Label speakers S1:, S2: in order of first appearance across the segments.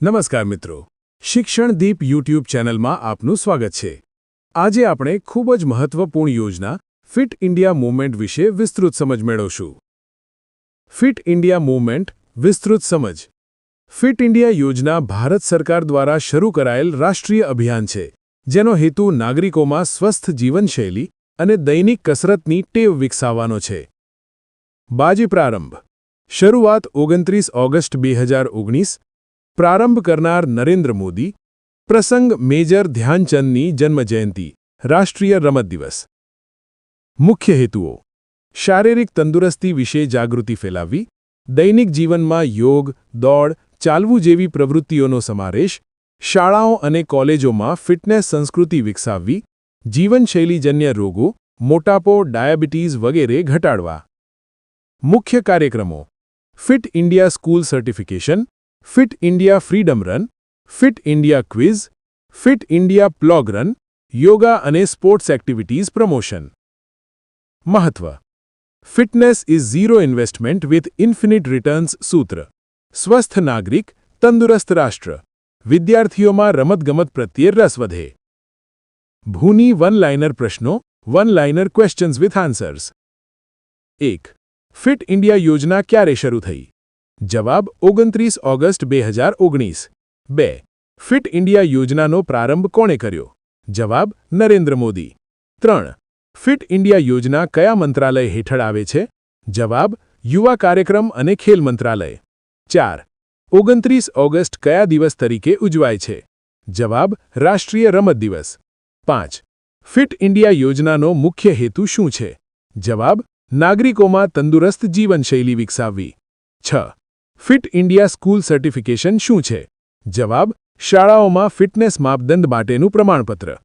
S1: નમસ્કાર મિત્રો. શિક્ષણ દીપ યુટ્યુબ ચેનલમાં આપનું સ્વાગત છે. આજે આપણે ખૂબ જ મહત્વપૂર્ણ યોજના ફિટ ઇન્ડિયા મૂવમેન્ટ વિશે વિસ્તૃત સમજ મેળવશું. ફિટ ઇન્ડિયા મૂવમેન્ટ વિસ્તૃત સમજ. ફિટ ઇન્ડિયા યોજના ભારત સરકાર દ્વારા શરૂ કરાયેલ રાષ્ટ્રીય અભિયાન છે, જેનો હેતુ નાગરિકોમાં સ્વસ્થ જીવનશૈલી અને દૈનિક કસરતની ટેવ વિકસાવવાનો છે. બાજી પ્રારંભ. શરૂઆત ઓગણત્રીસ ઓગસ્ટ બે હજાર ઓગણીસ. પ્રારંભ કરનાર નરેન્દ્ર મોદી. પ્રસંગ મેજર ધ્યાનચંદની જન્મજયંતિ. રાષ્ટ્રીય રમત દિવસ. મુખ્ય હેતુઓ. શારીરિક તંદુરસ્તી વિશે જાગૃતિ ફેલાવવી. દૈનિક જીવનમાં યોગ, દોડ, ચાલવું જેવી પ્રવૃત્તિઓનો સમાવેશ. શાળાઓ અને કોલેજોમાં ફિટનેસ સંસ્કૃતિ વિકસાવવી. જીવનશૈલીજન્ય રોગો, મોટાપો ડાયાબિટીઝ વગેરે ઘટાડવા. મુખ્ય કાર્યક્રમો. Fit India school certification, fit India freedom run, fit India quiz, fit India plog run, yoga અને સ્પોર્ટ્સ એક્ટિવિટીઝ પ્રમોશન. મહત્વ. Fitness is zero investment with infinite returns સૂત્ર. સ્વસ્થ નાગરિક, તંદુરસ્ત રાષ્ટ્ર. વિદ્યાર્થીઓમાં રમતગમત પ્રત્યે રસ વધે. ભૂની વન લાઇનર પ્રશ્નો one liner questions with answers એક ફિટ ઇન્ડિયા યોજના ક્યારે શરૂ થઈ? જવાબ, ઓગણત્રીસ ઓગસ્ટ બે હજાર ઓગણીસ. બે ફિટ ઇન્ડિયા યોજનાનો પ્રારંભ કોણે કર્યો? જવાબ, નરેન્દ્ર મોદી. ત્રણ ફિટ ઇન્ડિયા યોજના કયા મંત્રાલય હેઠળ આવે છે? જવાબ, યુવા કાર્યક્રમ અને ખેલ મંત્રાલય. ચાર, ઓગણત્રીસ ઓગસ્ટ કયા દિવસ તરીકે ઉજવાય છે? જવાબ, રાષ્ટ્રીય રમત દિવસ. પાંચ. ફિટ ઇન્ડિયા યોજનાનો મુખ્ય હેતુ શું છે? જવાબ, નાગરિકોમાં તંદુરસ્ત જીવનશૈલી વિકસાવવી. છ. ફિટ ઇન્ડિયા સ્કૂલ સર્ટિફિકેશન શું છે? જવાબ, શાળાઓમાં ફિટનેસ માપદંડ માટેનું પ્રમાણપત્ર.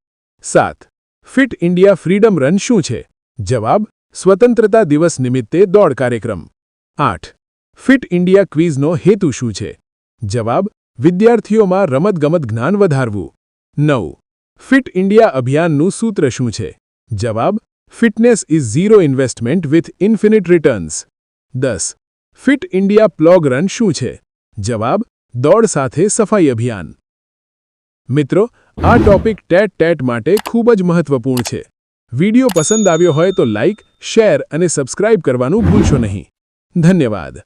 S1: સાત. ફિટ ઇન્ડિયા ફ્રીડમ રન શું છે? જવાબ, સ્વતંત્રતા દિવસ નિમિત્તે દોડ કાર્યક્રમ. આઠ. ફિટ ઇન્ડિયા ક્વિઝનો હેતુ શું છે? જવાબ, વિદ્યાર્થીઓમાં રમતગમત જ્ઞાન વધારવું. નવ. ફિટ ઇન્ડિયા અભિયાનનું સૂત્ર શું છે? જવાબ, fitness is zero investment with infinite returns. દસ, ફિટ ઇન્ડિયા પ્લોગ રન શું છે? જવાબ, દોડ સાથે સફાઈ અભિયાન. મિત્રો, આ ટોપિક ટેટ ટેટ માટે ખૂબ જ મહત્વપૂર્ણ છે. વિડિયો પસંદ આવ્યો હોય તો લાઇક શેર અને સબસ્ક્રાઇબ કરવાનું ભૂલશો નહીં. ધન્યવાદ.